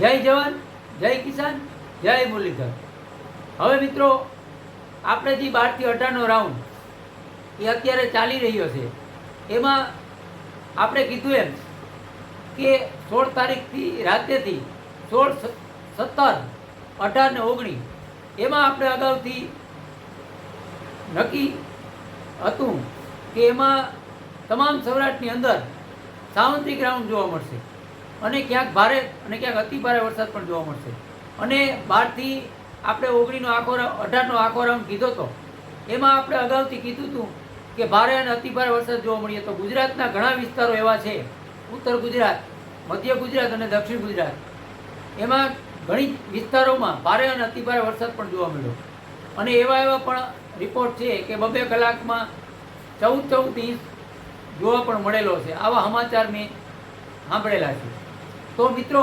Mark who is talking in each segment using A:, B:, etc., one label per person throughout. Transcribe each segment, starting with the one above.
A: જય જવાન, જય કિસાન, જય મુરલીધર. હવે મિત્રો, આપણે જે બારથી અઢારનો રાઉન્ડ એ અત્યારે ચાલી રહ્યો છે. એમાં આપણે કીધું એમ કે સોળ તારીખથી રાત્રેથી સોળ સત્તર, અઢાર ને ઓગણીસ, એમાં આપણે અગાઉથી નક્કી હતું કે એમાં તમામ સૌરાષ્ટ્રની અંદર સાવંત્રિક રાઉન્ડ જોવા મળશે. અને ક્યાંક ભારે અને ક્યાંક અતિ ભારે વરસાદ પણ જોવા મળશે. અને બારથી આપણે ઓગણીનો આખો અઢારનો આખો રાઉન્ડ કીધો હતો એમાં આપણે અગાઉથી કીધું હતું કે ભારે અને અતિ ભારે વરસાદ જોવા મળીએ તો ગુજરાતના ઘણા વિસ્તારો એવા છે, ઉત્તર ગુજરાત, મધ્ય ગુજરાત અને દક્ષિણ ગુજરાત, એમાં ઘણી વિસ્તારોમાં ભારે અને અતિ ભારે વરસાદ પણ જોવા મળ્યો. અને એવા એવા પણ રિપોર્ટ છે કે બબે કલાકમાં ચૌદ ચૌદ ઇંચ જોવા પણ મળેલો છે. આવા સમાચાર મેં સાંભળેલા છે. તો મિત્રો,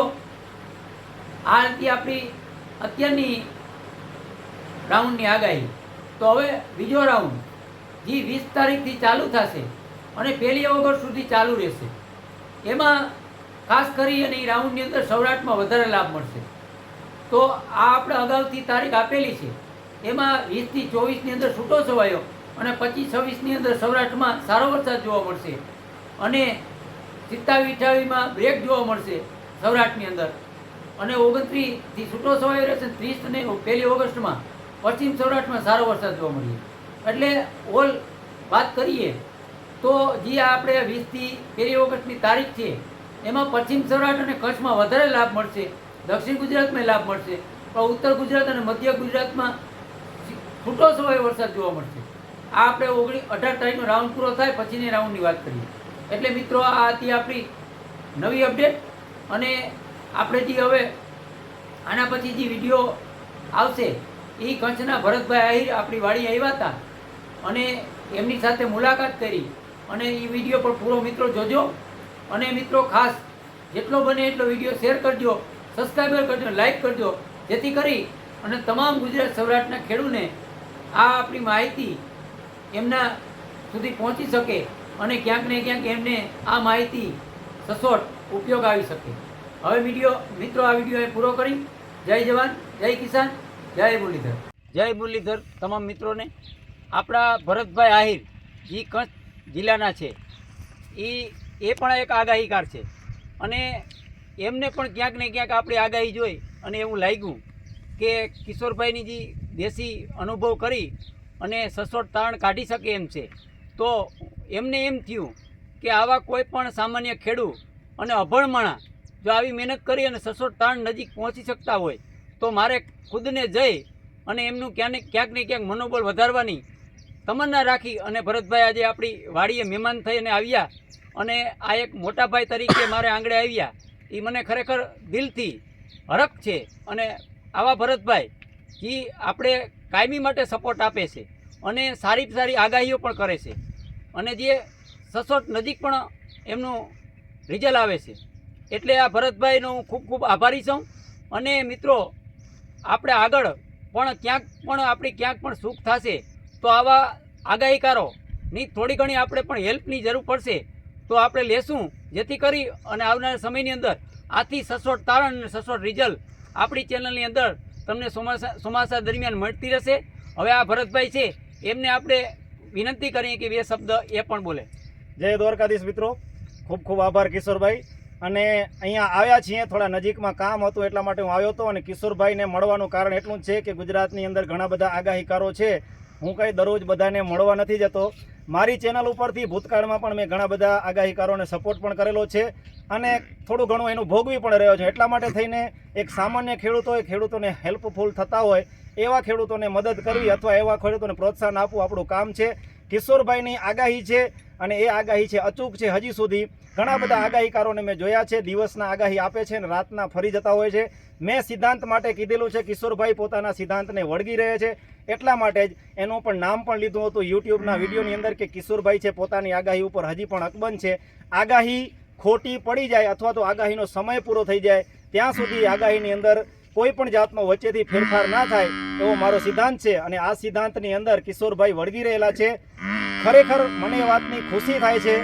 A: આ હતી આપણી અત્યારની રાઉન્ડની આગાહી. તો હવે બીજો રાઉન્ડ જે વીસ તારીખથી ચાલુ થશે અને પહેલી ઓગસ્ટ સુધી ચાલુ રહેશે. એમાં ખાસ કરી અને એ રાઉન્ડની અંદર સૌરાષ્ટ્રમાં વધારે લાભ મળશે. તો આ આપણે અગાઉથી તારીખ આપેલી છે. એમાં વીસથી ચોવીસની અંદર છૂટો છવાયો અને પચીસ છવ્વીસની અંદર સૌરાષ્ટ્રમાં સારો વરસાદ જોવા મળશે. અને સિત્તાવી અઠાવીમાં બ્રેક જોવા મળશે. સૌરાષ્ટ્રની અંદર. અને ઓગણત્રીસથી છૂટો છવાયો રહેશે ત્રીસ ને પહેલી ઓગસ્ટમાં પશ્ચિમ સૌરાષ્ટ્રમાં સારો વરસાદ જોવા મળ્યો. એટલે ઓલ વાત કરીએ તો જે આપણે વીસથી પહેલી ઓગસ્ટની તારીખ છે, એમાં પશ્ચિમ સૌરાષ્ટ્ર અને કચ્છમાં વધારે લાભ મળશે, દક્ષિણ ગુજરાતમાં લાભ મળશે, પણ ઉત્તર ગુજરાત અને મધ્ય ગુજરાતમાં છૂટો સમય વરસાદ જોવા મળશે. આ આપણે ઓગણી, અઢાર તારીખનો રાઉન્ડ પૂરો થાય, પછીની રાઉન્ડની વાત કરીએ. એટલે મિત્રો, આ હતી આપણી નવી અપડેટ. અને આપણે જે હવે આના પછી જે વીડિયો આવશે, એ કચ્છના ભરતભાઈ આહિર આપણી વાડી આવ્યા હતા. અને એમની સાથે મુલાકાત કરી અને એ વીડિયો પણ પૂરો મિત્રો જોજો. અને મિત્રો ખાસ જેટલો બને એટલો વીડિયો શેર કરજો સબસ્ક્રાઈબર કરજો લાઈક કરજો, જેથી કરી અને તમામ ગુજરાત સૌરાષ્ટ્રના ખેડૂને આ આપણી માહિતી એમના સુધી પહોંચી શકે અને ક્યાંક ને ક્યાંક એમને આ માહિતી સચોટ ઉપયોગ આવી શકે. હવે વીડિયો, મિત્રો, આ વીડિયો એ પૂરો કરી. જય જવાન, જય કિસાન, જય મુરલીધર. જય મુરલીધર, તમામ મિત્રોને. આપણા ભરતભાઈ આહિર, જે કચ્છ જિલ્લાના છે. એ એ પણ એક આગાહીકાર છે. અને એમને પણ ક્યાંક ને ક્યાંક આપણી આગાહી જોઈ અને એવું લાગ્યું કે કિશોરભાઈની જે દેશી અનુભવ કરી અને સસોટ તારણ કાઢી શકે એમ છે. તો એમને એમ થયું કે આવા કોઈ પણ સામાન્ય ખેડૂત અને અભણ માણસ જો આવી મહેનત કરી અને સચોટ તાણ નજીક પહોંચી શકતા હોય, તો મારે ખુદને જઈ અને એમનું ક્યાંક ને ક્યાંક ને ક્યાંક મનોબળ વધારવાની તમન્ના રાખી અને ભરતભાઈ આજે આપણી વાડીએ મહેમાન થઈને આવ્યા અને આ એક મોટા ભાઈ તરીકે મારે આંગળે આવ્યા. એ મને ખરેખર દિલથી હરખ છે અને આવા ભરતભાઈ જે આપણે કાયમી માટે સપોર્ટ આપે છે અને સારી સારી આગાહીઓ પણ કરે છે. અને જે સસોટ નજીક પણ એમનું રિઝલ્ટ આવે છે. એટલે આ ભરતભાઈનો હું ખૂબ ખૂબ આભારી છું. અને મિત્રો, આપણે આગળ પણ ક્યાંક પણ આપણી ક્યાંક પણ સુખ થશે, તો આવા આગાહીકારોની થોડી ઘણી આપણે પણ હેલ્પની જરૂર પડશે. તો આપણે લેશું. જેથી કરી અને આવનારા સમયની અંદર આથી સચોટ તારણ અને સચોટ રિઝલ્ટ આપણી ચેનલની અંદર તમને ચોમાસા ચોમાસા દરમિયાન મળતી રહેશે. હવે આ ભરતભાઈ છે. એમને આપણે વિનંતી કરીએ કે બે શબ્દ એ પણ બોલે.
B: જય દ્વારકાધીશ મિત્રો. ખૂબ ખૂબ આભાર કિશોરભાઈ. અને અહીંયા આવ્યા છીએ, થોડા નજીકમાં કામ હતું એટલા માટે હું આવ્યો હતો અને કિશોરભાઈને મળવાનું કારણ એટલું છે કે ગુજરાતની અંદર ઘણા બધા આગાહીકારો છે. હું કંઈ દરરોજ બધાને મળવા નથી જતો. મારી ચેનલ ઉપરથી ભૂતકાળમાં પણ મેં ઘણા બધા આગાહીકારોને સપોર્ટ પણ કરેલો છે અને થોડું ઘણું એનું ભોગવી પણ રહ્યો છે. એટલા માટે થઈને એક સામાન્ય ખેડૂતો હોય ખેડૂતોને હેલ્પફુલ થતા હોય, એવા ખેડૂતોને મદદ કરવી અથવા એવા ખેડૂતોને પ્રોત્સાહન આપવું આપણું કામ છે. કિશોરભાઈની આગાહી છે અને એ આગાહી છે, અચૂક છે. હજી સુધી ઘણા બધા આગાહીકારોને મેં જોયા છે, દિવસના આગાહી આપે છે અને રાતના ફરી જતા હોય છે. મેં સિદ્ધાંત માટે કીધેલું છે, કિશોરભાઈ પોતાના સિદ્ધાંતને વળગી રહે છે. એટલા માટે જ એનું પણ નામ પણ લીધું હતું યુટ્યુબના વિડીયોની અંદર કે કિશોરભાઈ છે પોતાની આગાહી ઉપર હજી પણ અકબંધ છે. આગાહી ખોટી પડી જાય અથવા તો આગાહીનો સમય પૂરો થઈ જાય, ત્યાં સુધી આગાહીની અંદર કોઈ પણ જાતનો વચ્ચેથી ફેરફાર ના થાય એવો મારો સિદ્ધાંત છે અને આ સિદ્ધાંતની અંદર કિશોરભાઈ વળગી રહેલા છે. ખરેખર મને એ વાતની ખુશી થાય છે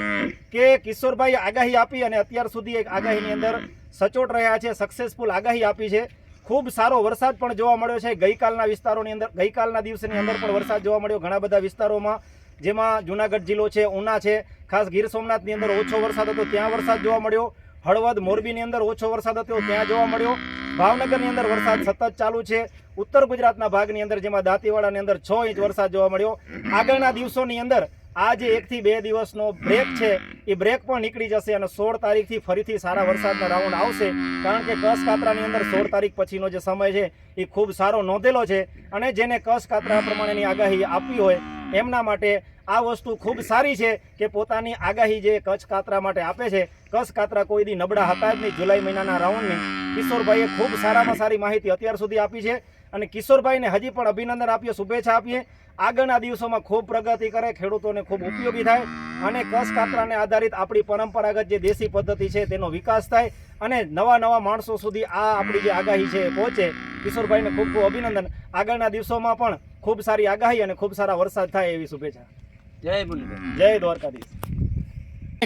B: કે કિશોરભાઈ આગાહી આપી અને અત્યાર સુધી એક આગાહીની અંદર સચોટ રહ્યા છે સક્સેસફુલ આગાહી આપી છે. ખૂબ સારો વરસાદ પણ જોવા મળ્યો છે. ગઈકાલના વિસ્તારોની અંદર, ગઈકાલના દિવસની અંદર પણ વરસાદ જોવા મળ્યો ઘણા બધા વિસ્તારોમાં. જેમાં જુનાગઢ જિલ્લો છે, ઉના છે. ખાસ ગીર સોમનાથની અંદર ઓછો વરસાદ હતો, ત્યાં વરસાદ જોવા મળ્યો. હળવદ મોરબીની અંદર ઓછો વરસાદ હતો, ત્યાં જોવા મળ્યો. ભાવનગરની અંદર વરસાદ સતત ચાલુ છે. ઉત્તર ગુજરાતના ભાગની અંદર જેમાં દાંતીવાડાની અંદર છ ઇંચ વરસાદ જોવા મળ્યો. આગળના દિવસોની અંદર આ જે એકથી બે દિવસનો બ્રેક છે. એ બ્રેક પણ નીકળી જશે અને સોળ તારીખથી ફરીથી સારા વરસાદનો રાઉન્ડ આવશે. કારણ કે કસ કાતરાની અંદર સોળ તારીખ પછીનો જે સમય છે, એ ખૂબ સારો નોંધેલો છે. અને જેને કસ કાતરા પ્રમાણેની આગાહી આપવી હોય એમના માટે આ વસ્તુ ખૂબ સારી છે કે પોતાની આગાહી જે કચ્છ કાતરા માટે આપે છે. કચ્છ કાતરા કોઈ દી નબળા હતા જ નહીં. જુલાઈ મહિનાના રાઉન્ડની કિશોરભાઈએ ખૂબ સારામાં સારી માહિતી અત્યાર સુધી આપી છે અને કિશોરભાઈને હજી પણ અભિનંદન આપીએ, શુભેચ્છા આપીએ. આગળના દિવસોમાં ખૂબ પ્રગતિ કરે, ખેડૂતોને ખૂબ ઉપયોગી થાય અને કચ્છ કાતરાને આધારિત આપણી પરંપરાગત જે દેશી પદ્ધતિ છે તેનો વિકાસ થાય અને નવા નવા માણસો સુધી આ આપણી જે આગાહી છે પહોંચે. કિશોરભાઈને ખૂબ ખૂબ અભિનંદન. આગળના દિવસોમાં પણ ખૂબ સારી આગાહી અને ખૂબ સારા વરસાદ થાય એવી શુભેચ્છા.
A: જય
B: જય દ્વારકાધીશ.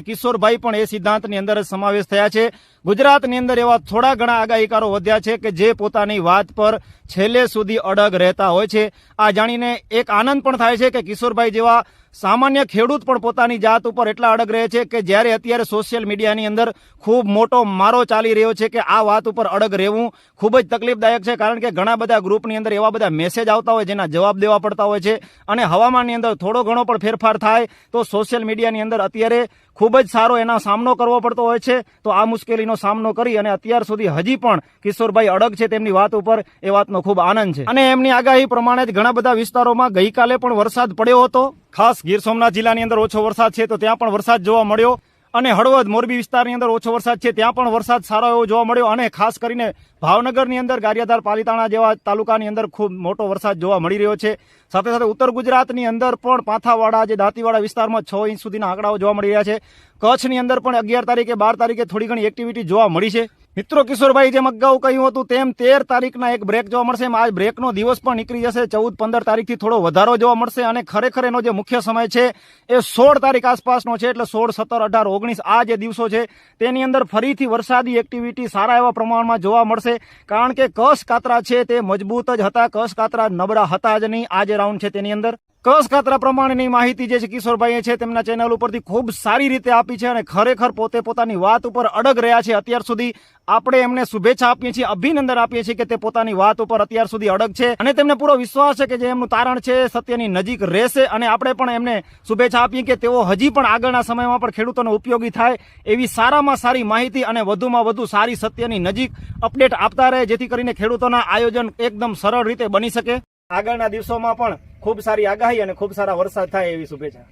B: કિશોરભાઈ પણ એ સિદ્ધાંતની અંદર સમાવેશ થયા છે. ગુજરાતની અંદર એવા થોડા ઘણા આગાહીકારો વધ્યા છે કે જે પોતાની વાત પર છેલ્લે સુધી અડગ રહેતા હોય છે. આ જાણીને એક આનંદ પણ થાય છે કે કિશોરભાઈ જેવા સામાન્ય ખેડૂત પણ પોતાની જાત ઉપર એટલા અડગ રહે છે કે જ્યારે અત્યારે સોશિયલ મીડિયાની અંદર ખૂબ મોટો મારો ચાલી રહ્યો છે કે આ વાત ઉપર અડગ રહેવું ખૂબ જ તકલીફદાયક છે. કારણ કે ઘણા બધા ગ્રુપની અંદર એવા બધા મેસેજ આવતા હોય જેના જવાબ દેવા પડતા હોય છે અને હવામાનની અંદર થોડો ઘણો પણ ફેરફાર થાય તો સોશિયલ મીડિયાની અંદર અત્યારે ખૂબ જ સારો એના સામનો કરવો પડતો હોય છે. તો આ મુશ્કેલીનો સામનો કરી અને અત્યાર સુધી હજી પણ કિશોરભાઈ અડગ છે તેમની વાત ઉપર એ વાતનો ખૂબ આનંદ છે. અને એમની આગાહી પ્રમાણે જ ઘણા બધા વિસ્તારોમાં ગઈકાલે પણ વરસાદ પડ્યો હતો. ખાસ ગીર સોમનાથ જિલ્લાની અંદર ઓછો વરસાદ છે તો ત્યાં પણ વરસાદ જોવા મળ્યો. અને હળવદ મોરબી વિસ્તારની અંદર ઓછો વરસાદ છે. ત્યાં પણ વરસાદ સારો એવો જોવા મળ્યો અને ખાસ કરીને ભાવનગરની અંદર ગારિયાધાર પાલીતાણા જેવા તાલુકાની અંદર ખૂબ મોટો વરસાદ જોવા મળી રહ્યો છે. સાથે સાથે ઉત્તર ગુજરાતની અંદર પણ પાથાવાડા જે દાંતીવાડા વિસ્તારમાં છ ઇંચ સુધીના આંકડાઓ જોવા મળી રહ્યા છે. કચ્છની અંદર પણ અગિયાર તારીખે બાર તારીખે થોડી ઘણી એક્ટિવિટી જોવા મળી છે. મિત્રો, કિશોરભાઈ, જેમ અગાઉ કહ્યું હતું તેમ તેર તારીખના એક બ્રેક જોવા મળશે. આજ બ્રેકનો દિવસ પણ નીકળી જશે. ચૌદ, પંદર તારીખથી થોડો વધારો જોવા મળશે અને ખરેખર એનો જે મુખ્ય સમય છે એ સોળ તારીખ આસપાસનો છે. એટલે સોળ, સત્તર, અઢાર, ઓગણીસ આ જે દિવસો છે તેની અંદર ફરીથી વરસાદી એક્ટિવિટી સારા એવા પ્રમાણમાં જોવા મળશે. કારણ કે કસ કાતરા છે તે મજબૂત જ હતા. કસ કાતરા નબળા હતા જ નહીં. આ જે રાઉન્ડ છે તેની અંદર કસ કાતરા પ્રમાણેની માહિતી જે છે કિશોરભાઈએ છે તેમના ચેનલ ઉપરથી ખૂબ સારી રીતે આપી છે અને ખરેખર પોતે પોતાની વાત ઉપર અડગ રહ્યા છે. અત્યાર સુધી આપણે એમને શુભેચ્છા આપીએ છીએ, અભિનંદન આપીએ છીએ કે તે પોતાની વાત ઉપર અત્યાર સુધી અડગ છે અને તેમને પૂરો વિશ્વાસ છે કે જે એમનું તારણ છે સત્યની નજીક રહેશે અને આપણે પણ એમને શુભેચ્છા આપીએ કે તેઓ હજી પણ આગળના સમયમાં પણ ખેડૂતોને ઉપયોગી થાય એવી સારામાં સારી માહિતી અને વધુમાં વધુ સારી સત્યની નજીક અપડેટ આપતા રહે જેથી કરીને ખેડૂતોના આયોજન એકદમ સરળ રીતે બની શકે. આગળના દિવસોમાં પણ ખૂબ સારી આગાહી અને ખૂબ સારા વરસાદ થાય એવી શુભેચ્છા.